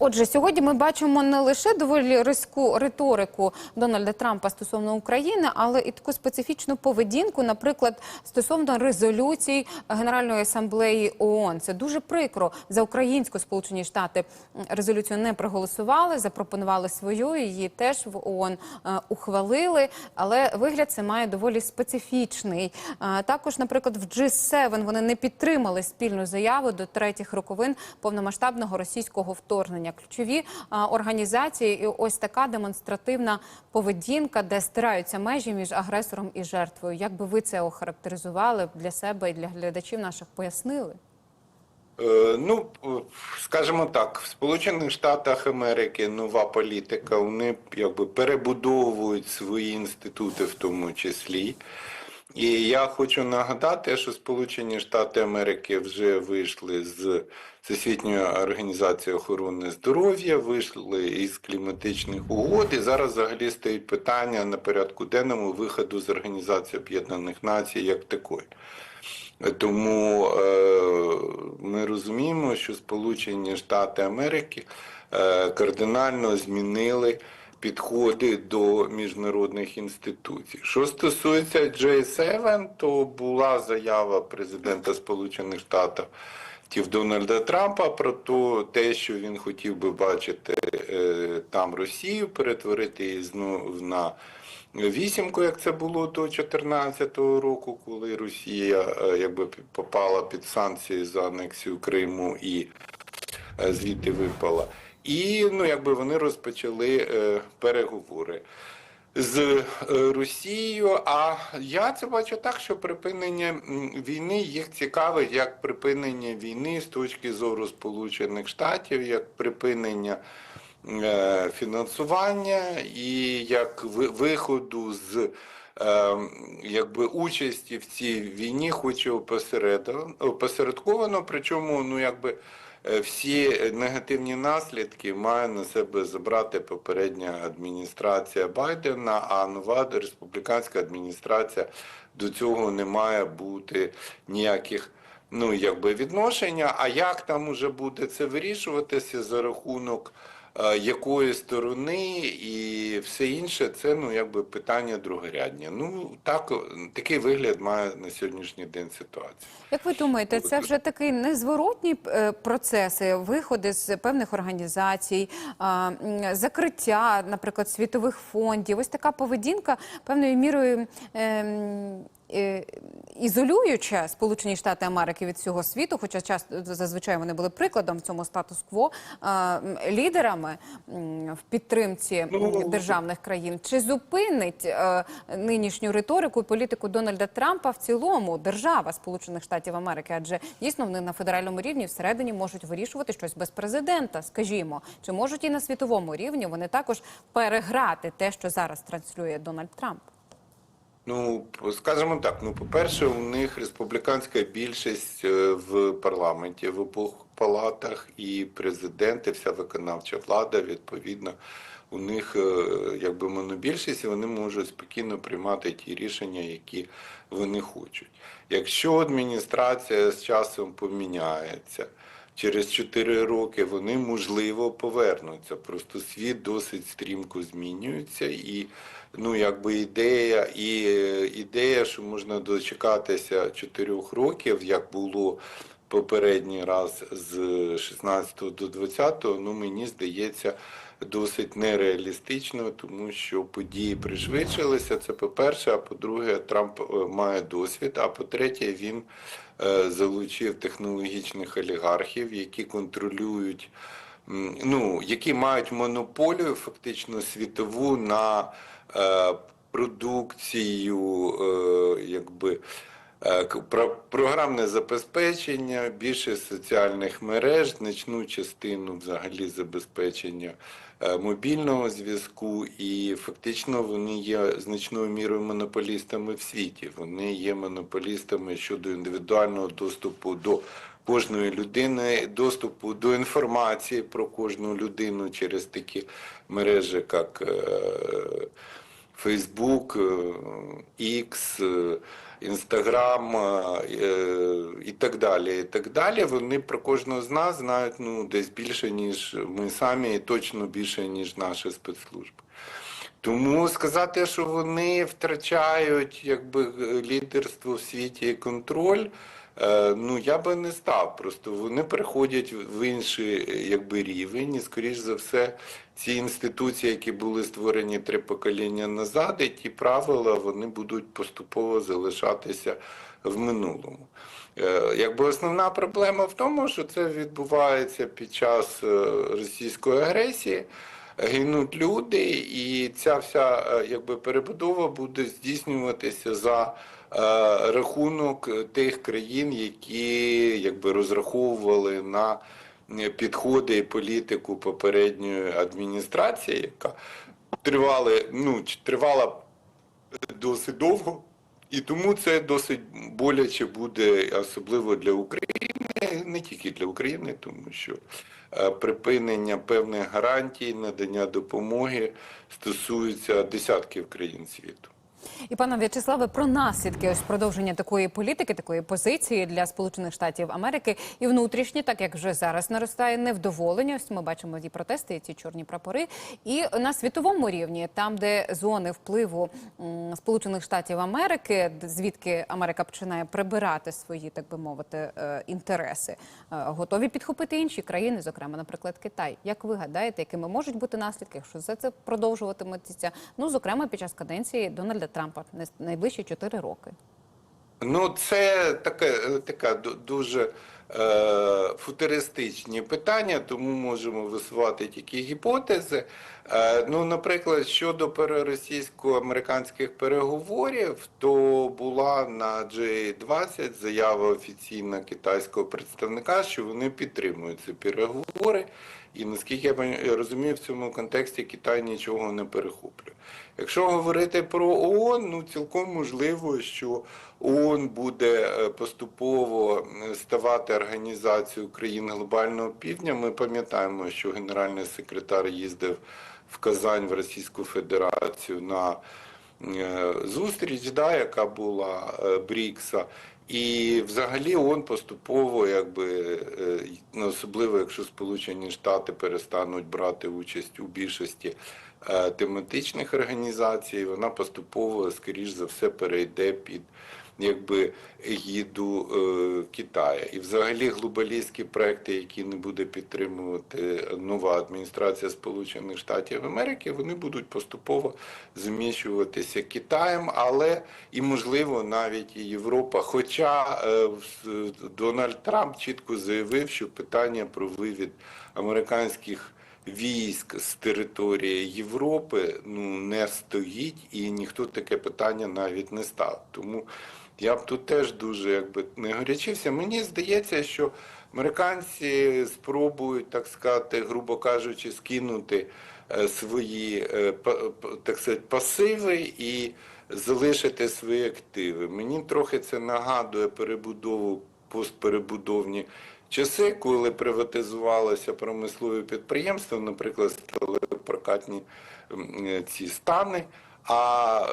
Отже, сьогодні ми бачимо не лише доволі різку риторику Дональда Трампа стосовно України, але і таку специфічну поведінку, наприклад, стосовно резолюцій Генеральної асамблеї ООН. Це дуже прикро за українську Сполучені Штати резолюцію не проголосували, запропонували свою. Її теж в ООН е, ухвалили. Але вигляд це має доволі специфічний. Е, Також, наприклад, в G7 вони не підтримали спільну заяву до третіх роковин повномасштабного російського вторгнення. Ключові організації і ось така демонстративна поведінка, де стираються межі між агресором і жертвою. Як би ви це охарактеризували для себе і для глядачів наших пояснили? Е, Ну, е, скажімо так, в Сполучених Штатах Америки нова політика, вони якби перебудовують свої інститути в тому числі. І я хочу нагадати, що Сполучені Штати Америки вже вийшли з Всесвітньої організації охорони здоров'я, вийшли із кліматичних угод. І зараз взагалі стоїть питання на порядку денному виходу з Організації Об'єднаних Націй як такої. Тому е, ми розуміємо, що Сполучені Штати Америки е, кардинально змінили підходи до міжнародних інституцій. Що стосується J7, то була заява президента Сполучених Штатів Дональда Трампа про то, те, що він хотів би бачити е, там Росію, перетворити її знову на вісімку, як це було до 2014 року, коли Росія е, якби попала під санкції за анексію Криму і е, звідти випала. І ну, якби вони розпочали е, переговори з е, Росією. А я це бачу так, що припинення війни їх цікавить як припинення війни з точки зору Сполучених Штатів, як припинення е, фінансування і як виходу з. е, Якби участі в цій війні, хоч і опосередковано, причому ну якби всі негативні наслідки має на себе забрати попередня адміністрація Байдена, а нова республіканська адміністрація до цього не має бути ніяких ну якби відношення. А як там уже буде це вирішуватися за рахунок е, якої сторони і все інше, це ну якби питання другорядні. Ну так такий вигляд має на сьогоднішній день ситуація. Як ви думаєте, це вже такий незворотні е, процеси, виходи з певних організацій, закриття, наприклад, світових фондів? Ось така поведінка певною мірою. Е, Сполучені Штати Америки від всього світу, хоча часто зазвичай вони були прикладом в цьому статус-кво лідерами в підтримці Ну, державних країн, чи зупинить е, нинішню риторику і політику Дональда Трампа в цілому держава Сполучених Штатів Америки? Адже дійсно вони на федеральному рівні всередині можуть вирішувати щось без президента, скажімо, чи можуть і на світовому рівні вони також переграти те, що зараз транслює Дональд Трамп? Ну, скажімо так, ну, по-перше, у них республіканська більшість е, в парламенті в обох палатах, і президент, і вся виконавча влада, відповідно, у них е, якби монобільшість, і вони можуть спокійно приймати ті рішення, які вони хочуть. Якщо адміністрація з часом поміняється, через 4 роки вони можливо повернуться. Просто світ досить стрімко змінюється, і ну якби ідея, і е, ідея, що можна дочекатися 4 років, як було попередній раз з 16 до 20, ну мені здається. Досить нереалістично, тому що події пришвидшилися. Це по-перше, а по-друге, Трамп е, має досвід. А по-третє, він е, залучив технологічних олігархів, які контролюють, ну які мають монополію фактично світову на продукцію, е, якби. Е, Програмне забезпечення, більше соціальних мереж, значну частину взагалі забезпечення е, мобільного зв'язку, і фактично вони є значною мірою монополістами в світі. Вони є монополістами щодо індивідуального доступу до кожної людини, доступу до інформації про кожну людину через такі мережі, як е, Фейсбук, X, Інстаграм і так далі. І так далі. Вони про кожного з нас знають ну, десь більше, ніж ми самі, і точно більше, ніж наші спецслужби. Тому сказати, що вони втрачають якби лідерство в світі і контроль. Е, Ну, я би не став. Просто вони переходять в інший е, якби, рівень, і, скоріш за все, ці інституції, які були створені три покоління назад, і ті правила вони будуть поступово залишатися в минулому. Е, Якби основна проблема в тому, що це відбувається під час російської агресії гинуть люди, і ця вся якби перебудова буде здійснюватися за рахунок тих країн, які якби розраховували на е, підходи і політику попередньої адміністрації, яка тривали, ну, тривала досить довго. І тому це досить боляче буде, особливо для України, не тільки для України, тому що е, припинення певних гарантій, надання допомоги стосується десятків країн світу. І пане В'ячеславе, про наслідки ось продовження такої політики, такої позиції для Сполучених Штатів Америки і внутрішні, так як вже зараз наростає невдоволення. Ось ми бачимо ті протести, і ці чорні прапори. І на світовому рівні, там, де зони впливу Сполучених Штатів Америки, звідки Америка починає прибирати свої, так би мовити, е, інтереси, е, готові підхопити інші країни, зокрема, наприклад, Китай. Як ви гадаєте, якими можуть бути наслідки, якщо все це продовжуватиметься? Ну, зокрема, під час каденції Дональда на найближчі 4 роки. Ну, це таке, така дуже е, футуристичні питання, тому можемо висувати тільки гіпотези. Е, ну, наприклад, щодо переросійсько-американських переговорів, то була на G20 заява офіційна китайського представника, що вони підтримують ці переговори. І наскільки я розумію, в цьому контексті Китай нічого не перехоплює. Якщо говорити про ООН, ну цілком можливо, що ООН буде е, поступово е, ставати організацією країн глобального півдня. Ми пам'ятаємо, що генеральний секретар їздив в Казань в Російську Федерацію на е, зустріч, да, яка була Брікса. І взагалі ООН поступово, якби е, ну, особливо якщо Сполучені Штати перестануть брати участь у більшості е, тематичних організацій, вона поступово, скоріш за все, перейде під якби егіду е, Китаю. І взагалі глобалістські проекти, які не буде підтримувати нова адміністрація Сполучених Штатів Америки, вони будуть поступово зміщуватися Китаєм, але і можливо навіть і Європа. Хоча е, Дональд Трамп чітко заявив, що питання про вивід американських військ з території Європи ну не стоїть, і ніхто таке питання навіть не став. Тому я б тут теж дуже якби не горячився. Мені здається, що американці спробують, так сказати, грубо кажучи, скинути е, свої е, так сказати, пасиви і залишити свої активи. Мені трохи це нагадує перебудову постперебудовні часи, коли приватизувалися промислові підприємства, наприклад, стали прокатні е, ці стани. А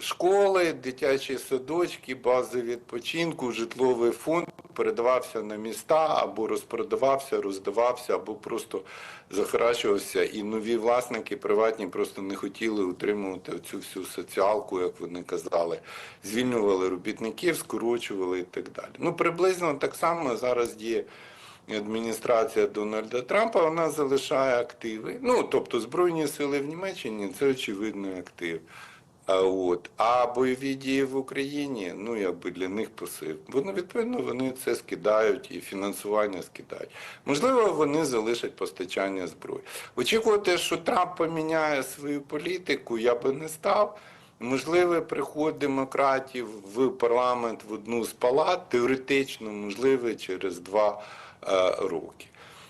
школи, дитячі садочки, бази відпочинку, житловий фонд передавався на міста або розпродавався, роздавався, або просто захаращувався. І нові власники приватні просто не хотіли утримувати цю всю соціалку, як вони казали. Звільнювали робітників, скорочували і так далі. Ну приблизно так само зараз діє адміністрація Дональда Трампа, вона залишає активи. Ну, тобто Збройні сили в Німеччині це очевидний актив. А от а бойові дії в Україні, ну якби для них посил. Вони відповідно вони це скидають і фінансування скидають. Можливо, вони залишать постачання зброї. Очікувати, що Трамп поміняє свою політику, я би не став. Можливий приход демократів в парламент в одну з палат, теоретично можливе через два е, роки.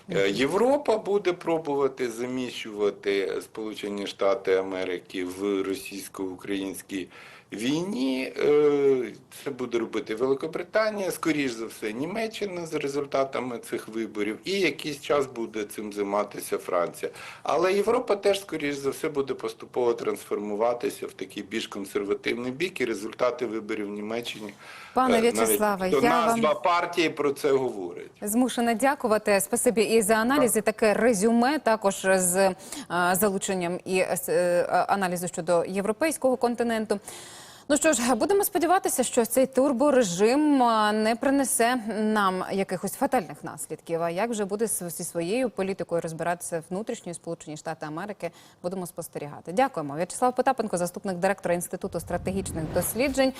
Е, Європа буде пробувати заміщувати Сполучені Штати Америки в російсько-українській війні. Е, Це буде робити Великобританія, скоріш за все, Німеччина з результатами цих виборів, і якийсь час буде цим займатися Франція. Але Європа теж, скоріш за все, буде поступово трансформуватися в такий більш консервативний бік, і результати виборів в Німеччині. Пане е, В'ячеславе, я вам- назва партії про це говорить. Змушена дякувати. Спасибі і за аналіз, і таке резюме, також з е, залученням і аналізу щодо європейського континенту. Ну що ж, будемо сподіватися, що цей турборежим не принесе нам якихось фатальних наслідків. А як вже буде зі своєю політикою розбиратися внутрішньої Сполучені Штати Америки, будемо спостерігати. Дякуємо. В'ячеслав Потапенко, заступник директора інституту стратегічних досліджень.